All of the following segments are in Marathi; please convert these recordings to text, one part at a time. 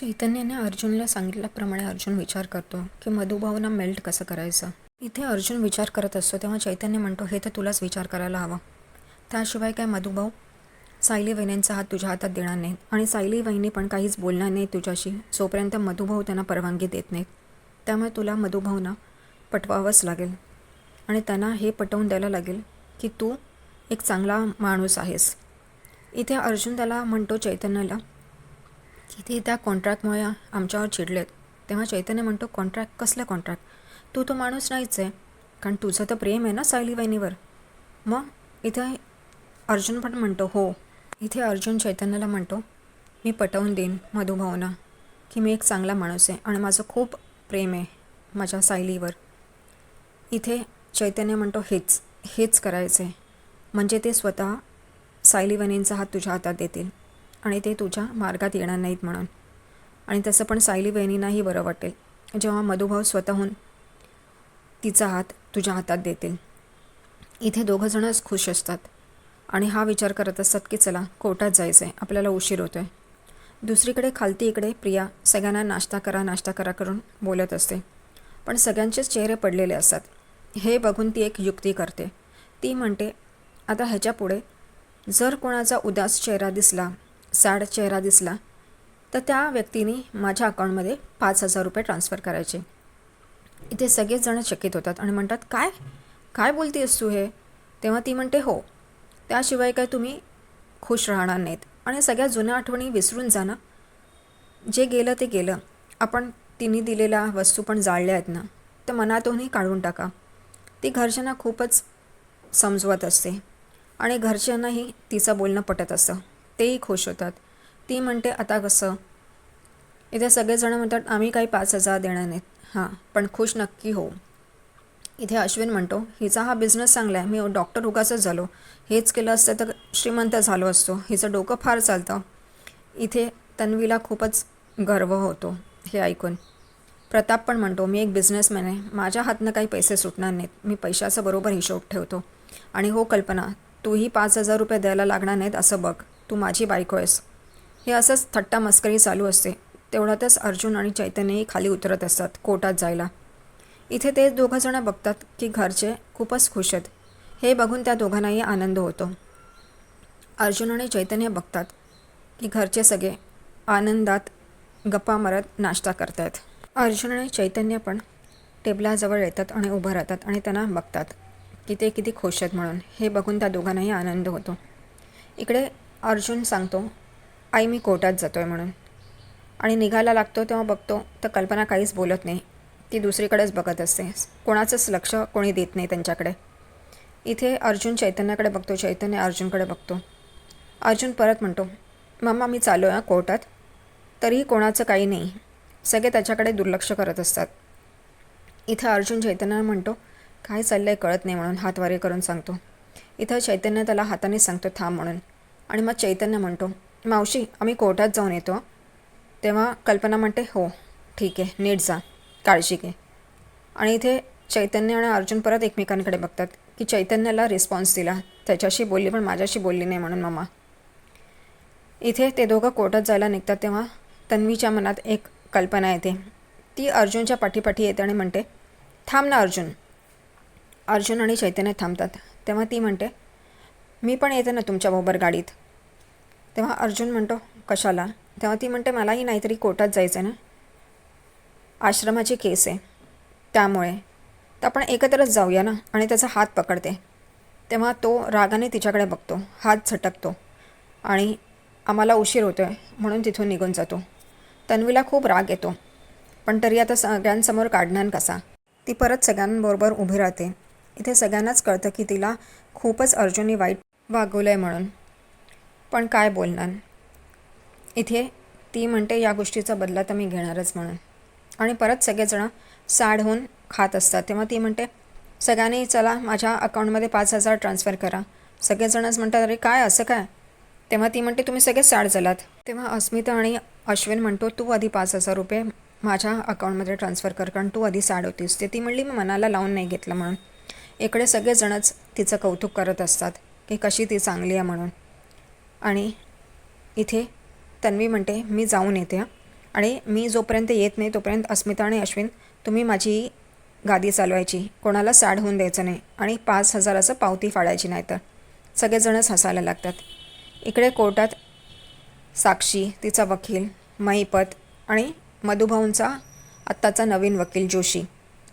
चैतन्याने अर्जुनला सांगितल्याप्रमाणे अर्जुन विचार करतो की मधुभावना मेल्ट कसं करायचं? इथे अर्जुन विचार करत असतो तेव्हा चैतन्य म्हणतो हे तर तुलाच विचार करायला हवा. त्याशिवाय काय मधुभाऊ सायली वहिनींचा हात तुझ्या हातात देणार नाहीत आणि सायली वहिनी पण काहीच बोलणार नाही तुझ्याशी. जोपर्यंत मधुभाऊ त्यांना परवानगी देत नाहीत त्यामुळे तुला मधुभाऊना पटवावंच लागेल. आणि त्यांना हे पटवून द्यायला लागेल की तू एक चांगला माणूस आहेस. इथे अर्जुन त्याला म्हणतो चैतन्याला किती त्या कॉन्ट्रॅक्टमुळे आमच्यावर चिडलेत तेव्हा चैतन्य म्हणतो कॉन्ट्रॅक्ट कसलं कॉन्ट्रॅक्ट तू तो माणूस नाहीच आहे कारण तुझं तर प्रेम आहे ना सायली वहिनीवर मग इथे अर्जुन पण म्हणतो हो. इथे अर्जुन चैतन्याला म्हणतो मी पटवून देईन मधुभावना की मी एक चांगला माणूस आहे आणि माझं खूप प्रेम आहे माझ्या सायलीवर. इथे चैतन्य म्हणतो हेच हेच करायचं आहे म्हणजे ते स्वतः सायली वहिनींचा हात तुझ्या हातात देतील. आणि ते तुझ्या मार्गात येणार नाहीत म्हणून. आणि तसं पण सायली बहिणींनाही बरं वाटेल. जेव्हा मधुभाव स्वतःहून तिचा हात तुझ्या हातात देतील. इथे दोघंजणंच खुश असतात. आणि हा विचार करत असतात की चला कोर्टात जायचं आहे आपल्याला उशीर होतो आहे दुसरीकडे खालती इकडे प्रिया सगळ्यांना नाश्ता करा नाश्ता करा करून बोलत असते. पण सगळ्यांचेच चेहरे पडलेले असतात. हे बघून ती एक युक्ती करते. ती म्हणते आता ह्याच्यापुढे जर कोणाचा उदास चेहरा दिसला सॅड चेहरा दिसला तर त्या व्यक्तीने माझ्या अकाउंटमध्ये पाच हजार रुपये ट्रान्स्फर करायचे. इथे सगळेचजणं चकित होतात आणि म्हणतात काय? काय बोलतेस तू हे? तेव्हा ती म्हणते हो त्याशिवाय काय तुम्ही खुश राहणार नाहीत. आणि सगळ्या जुन्या आठवणी विसरून जाणं जे गेलं ते गेलं. आपण तिने दिलेल्या वस्तू पण जाळल्या आहेत ना तर मनातूनही काढून टाका. ती घरच्यांना खूपच समजवत असते आणि घरच्यांनाही तिचं बोलणं पटत असतं. तेही खुश होतात. ती म्हणते आता कसं? इथे सगळेजण म्हणतात आम्ही काही पाच हजार देणार नाहीत. हां पण खुश नक्की हो इथे अश्विन म्हणतो हिचा हा बिझनेस चांगला आहे. मी डॉक्टर उगाचच झालो. हेच केलं असतं तर श्रीमंत झालो असतो. हिचं डोकं फार चालतं. इथे तन्वीला खूपच गर्व होतो हे ऐकून. प्रताप पण म्हणतो मी एक बिझनेसमॅन आहे. माझ्या हातनं काही पैसे सुटणार नाहीत. मी पैशाचा बरोबर हिशोब ठेवतो. आणि हो कल्पना तूही पाच हजार रुपये द्यायला लागणार नाहीत असं बघ. तू माझी बायको आहेस. हे असंच थट्टा मस्करी चालू असते. तेवढ्यातच अर्जुन आणि चैतन्यही खाली उतरत असतात कोटात जायला. इथे ते दोघंजणं बघतात की घरचे खूपच खुश आहेत. हे बघून त्या दोघांनाही आनंद होतो. अर्जुन आणि चैतन्य बघतात की घरचे सगळे आनंदात गप्पा मारत नाश्ता करतायत. अर्जुन आणि चैतन्य पण टेबलाजवळ येतात आणि उभं राहतात आणि त्यांना बघतात की ते किती खुश आहेत म्हणून. हे बघून त्या दोघांनाही आनंद होतो. इकडे अर्जुन सांगतो आई मी कोर्टात जातो आहे म्हणून. आणि निघायला लागतो तेव्हा बघतो तर कल्पना काहीच बोलत नाही. ती दुसरीकडेच बघत असते. कोणाचंच लक्ष कोणी देत नाही त्यांच्याकडे. इथे अर्जुन चैतन्याकडे बघतो चैतन्य अर्जुनकडे बघतो. अर्जुन परत म्हणतो मम्मा मी चालू आहे कोर्टात. तरीही कोणाचं काही नाही. सगळे त्याच्याकडे दुर्लक्ष करत असतात. इथे अर्जुन चैतन्याला म्हणतो काय चाललं आहे कळत नाही म्हणून हातवारे करून सांगतो. इथं चैतन्य त्याला हाताने सांगतो थांब म्हणून. आणि मग चैतन्य म्हणतो मावशी आम्ही कोर्टात जाऊन येतो. तेव्हा कल्पना म्हणते हो ठीक आहे नीट जा काळजी घे. आणि इथे चैतन्य आणि अर्जुन परत एकमेकांकडे बघतात की चैतन्याला रिस्पॉन्स दिला. त्याच्याशी बोलली पण माझ्याशी बोलली नाही म्हणून मम्मा इथे ते दोघं कोर्टात जायला निघतात तेव्हा तन्वीच्या मनात एक कल्पना येते. ती अर्जुनच्या पाठीपाठी येते आणि म्हणते थांब ना अर्जुन. अर्जुन आणि चैतन्य थांबतात. तेव्हा ती म्हणते मी पण येते ना तुमच्याबरोबर गाडीत. तेव्हा अर्जुन म्हणतो कशाला? तेव्हा ती म्हणते मलाही नाहीतरी कोर्टात जायचं आहे ना? आश्रमाची केस आहे. त्यामुळे. तर आपण एकत्रच जाऊया ना? आणि त्याचा हात पकडते. तेव्हा तो रागाने तिच्याकडे बघतो. हात झटकतो. आणि आम्हाला उशीर होतो आहे म्हणून तिथून निघून जातो. तन्वीला खूप राग येतो. पण तरी आता सगळ्यांसमोर काढणार कसा? ती परत सगळ्यांबरोबर उभी राहते. इथे सगळ्यांनाच कळतं की तिला खूपच अर्जुनी वाईट वागवलं आहे म्हणून. पण काय बोलणार? इथे ती म्हणते या गोष्टीचा बदला तर मी घेणारच म्हणून. आणि परत सगळेजणं सॅड होऊन खात असतात. तेव्हा ती म्हणते सगळ्यांनी चला माझ्या अकाउंटमध्ये पाच हजार ट्रान्स्फर करा. सगळेजणच म्हणतात अरे काय असं काय? तेव्हा ती म्हणते तुम्ही सगळे सॅड झालात. तेव्हा अस्मिता आणि अश्विन म्हणतो तू आधी पाच हजार रुपये माझ्या अकाउंटमध्ये ट्रान्स्फर कर कारण तू आधी सॅड होतीस. ते ती म्हणली मी मनाला लावून नाही घेतलं म्हणून. इकडे सगळेजणच तिचं कौतुक करत असतात की कशी ती चांगली आहे म्हणून. आणि इथे तन्वी म्हणते मी जाऊन येते आणि मी जोपर्यंत येत नाही तोपर्यंत अस्मिता आणि अश्विन तुम्ही माझी गादी चालवायची. कोणाला सॅड होऊन द्यायचं नाही आणि पाच हजाराचं पावती फाडायची नाही तर. सगळेजणच हसायला लागतात. इकडे कोर्टात साक्षी तिचा वकील महिपत आणि मधुभाऊंचा आत्ताचा नवीन वकील जोशी.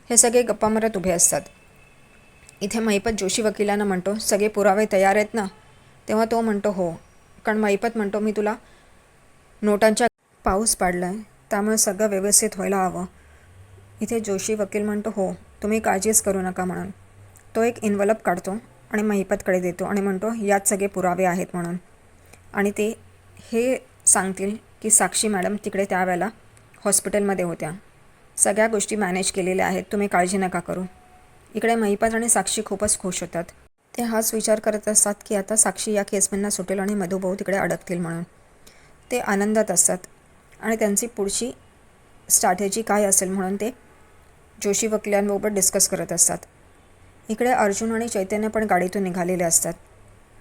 हे सगळे गप्पा मारत उभे असतात. इथे महिपत जोशी वकिलांना म्हणतो सगळे पुरावे तयार आहेत ना? तेव्हा तो म्हणतो हो. कारण महिपत म्हणतो मी तुला नोटांच्या पाऊस पाडला आहे त्यामुळे सगळं व्यवस्थित व्हायला हवं. इथे जोशी वकील म्हणतो हो तुम्ही काळजीच करू नका म्हणून. तो एक इन्व्हलप काढतो आणि महिपतकडे देतो आणि म्हणतो यात सगळे पुरावे आहेत म्हणून. आणि ते हे सांगतील की साक्षी मॅडम तिकडे त्यावेळेला हॉस्पिटलमध्ये होत्या. सगळ्या गोष्टी मॅनेज केलेल्या आहेत तुम्ही काळजी नका करू. इकडे महिपत आणि साक्षी खूपच खुश होतात. ते हाच विचार करत असतात की आता साक्षी या केसमधनं सुटेल आणि मधुभाऊ तिकडे अडकतील म्हणून. ते आनंदात असतात. आणि त्यांची पुढची स्ट्रॅटेजी काय असेल म्हणून ते जोशी वकिलांबरोबर डिस्कस करत असतात. इकडे अर्जुन आणि चैतन्य पण गाडीतून निघालेले असतात.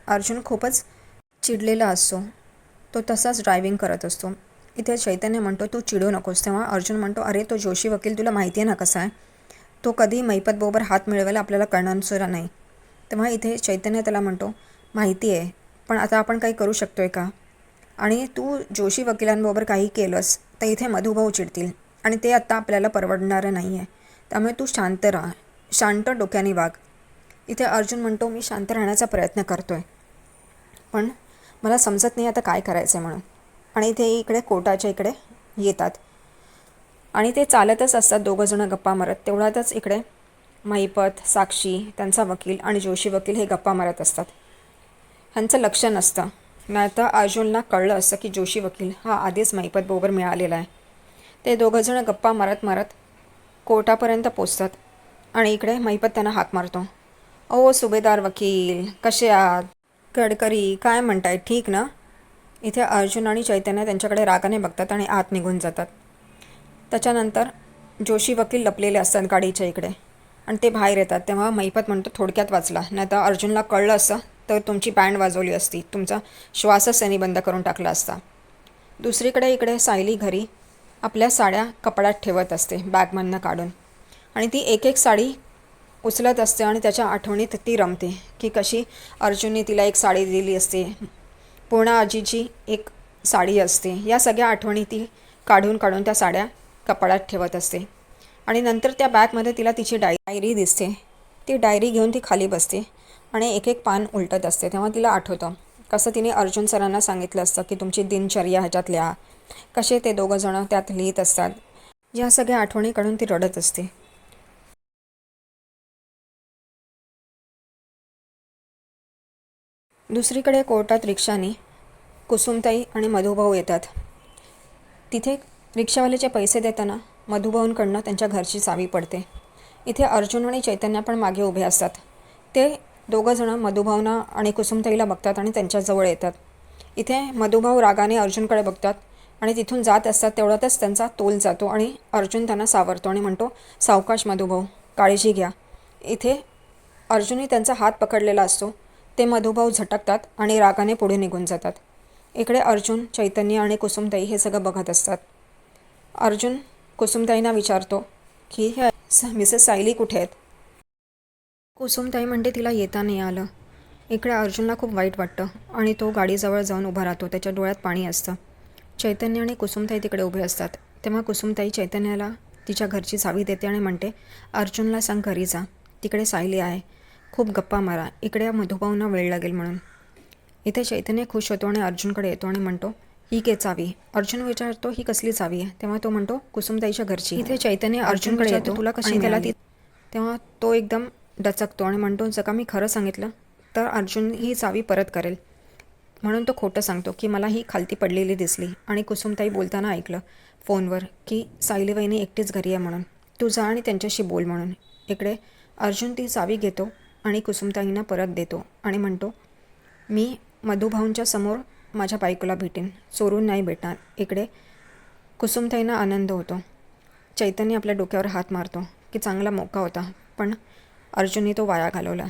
अर्जुन खूपच चिडलेला असतो. तो तसाच ड्रायव्हिंग करत असतो. इथे चैतन्य म्हणतो तू चिडू नकोस. तेव्हा अर्जुन म्हणतो अरे तो जोशी वकील तुला माहिती आहे ना कसा आहे? तो कधी मैपतबरोबर हात मिळवायला आपल्याला कळणारसुद्धा नाही. तेव्हा इथे चैतन्य त्याला म्हणतो माहिती आहे पण आता आपण काही करू शकतो आहे का? आणि तू जोशी वकिलांबरोबर काही केलंस तर इथे मधुभाऊ चिडतील. आणि ते आत्ता आपल्याला परवडणारं नाही आहे त्यामुळे तू शांत राहा. शांत डोक्याने वाग. इथे अर्जुन म्हणतो मी शांत राहण्याचा प्रयत्न करतो आहे पण मला समजत नाही आता काय करायचं आहे म्हणून. आणि ते इकडे कोटाच्या इकडे येतात. आणि ते चालतच असतात दोघंजणं गप्पा मारत. तेवढ्यातच इकडे महिपत साक्षी त्यांचा वकील आणि जोशी वकील हे गप्पा मारत असतात. ह्यांचं लक्ष नसतं. नाही तर अर्जुनला कळलं असतं की जोशी वकील हा आधीच महिपतबरोबर मिळालेला आहे. ते दोघंजणं गप्पा मारत मारत कोर्टापर्यंत पोचतात आणि इकडे महिपत त्यांना हाक मारतो. ओ सुभेदार वकील कसे आहात? गडकरी काय म्हणताय? ठीक ना? इथे अर्जुन आणि चैतन्य त्यांच्याकडे रागाने बघतात आणि आत निघून जातात. त्याच्यानंतर जोशी वकील लपलेले असतात गाडीच्या इकडे. आणि ते बाहेर येतात. तेव्हा महिपत म्हणतो थोडक्यात वाचला. नाही तर अर्जुनला कळलं असतं तर तुमची बँड वाजवली असती. तुमचा श्वासच त्यांनी बंद करून टाकला असता. दुसरीकडे इकडे सायली घरी आपल्या साड्या कपड्यात ठेवत असते बॅगमधनं काढून. आणि ती एक एक साडी उचलत असते आणि त्याच्या आठवणीत ती रमते की कशी अर्जुनने तिला एक साडी दिली असते. पूर्णा आजीची एक साडी असते. या सगळ्या आठवणी ती काढून काढून त्या साड्या कपड्यात ठेवत असते. आणि नंतर त्या बॅगमध्ये तिला तिची डाय डायरी दिसते. ती डायरी घेऊन ती खाली बसते आणि एक एक पान उलटत असते. तेव्हा तिला आठवतं कसं तिने अर्जुन सरांना सांगितलं असतं की तुमची दिनचर्या ह्याच्यात लिहा. कसे ते दोघं जणं त्यात लिहित असतात. या सगळ्या आठवणी काढून ती रडत असते. दुसरीकडे कोर्टात रिक्षाने कुसुमताई आणि मधुभाऊ येतात. तिथे रिक्षावाल्याचे पैसे देताना मधुभाऊंकडनं त्यांच्या घरची चावी पडते. इथे अर्जुन आणि चैतन्य पण मागे उभे असतात. ते दोघंजणं मधुभावना आणि कुसुमताईला बघतात आणि त्यांच्याजवळ येतात. इथे मधुभाव रागाने अर्जुनकडे बघतात आणि तिथून जात असतात तेवढ्यातच त्यांचा तोल जातो आणि अर्जुन त्यांना सावरतो आणि म्हणतो सावकाश मधुभाऊ काळजी घ्या. इथे अर्जुनही त्यांचा हात पकडलेला असतो. ते मधुभाऊ झटकतात आणि रागाने पुढे निघून जातात. इकडे अर्जुन चैतन्य आणि कुसुमताई हे सगळं बघत असतात. अर्जुन कुसुमताईंना विचारतो की हे मिसेस सायली कुठे आहेत? कुसुमताई म्हणते तिला येता नाही आलं. इकडे अर्जुनला खूप वाईट वाटतं आणि तो गाडीजवळ जाऊन उभा राहतो. त्याच्या डोळ्यात पाणी असतं. चैतन्य आणि कुसुमताई तिकडे उभे असतात. तेव्हा कुसुमताई चैतन्याला तिच्या घरची चावी देते आणि म्हणते अर्जुनला सांग घरी जा. तिकडे सायली आहे. खूप गप्पा मारा. इकडे मधुभाऊंना वेळ लागेल म्हणून. इथे चैतन्य खुश होतो आणि अर्जुनकडे येतो आणि म्हणतो ही के चावी? अर्जुन विचारतो ही कसली चावी आहे? तेव्हा तो म्हणतो कुसुमताईच्या घरची. इथे चैतन्य अर्जुनकडे येतो तुला कशी त्याला ती तेव्हा तो एकदम डचकतो आणि म्हणतो जर का मी खरं सांगितलं तर अर्जुन ही चावी परत करेल. म्हणून तो खोटं सांगतो की मला ही खालती पडलेली दिसली. आणि कुसुमताई बोलताना ऐकलं फोनवर की सायली वहिनी एकटीच घरी आहे म्हणून. तू जा आणि त्यांच्याशी बोल म्हणून. इकडे अर्जुन ती चावी घेतो आणि कुसुमताईंना परत देतो आणि म्हणतो मी मधुभाऊंच्या समोर माझ्या बायकोला भेटेन. चोरून नाही भेटणार. इकडे कुसुमताईंना आनंद होतो. चैतन्य आपल्या डोक्यावर हात मारतो की चांगला मोका होता. पण अर्जुनने तो वाया घालवला.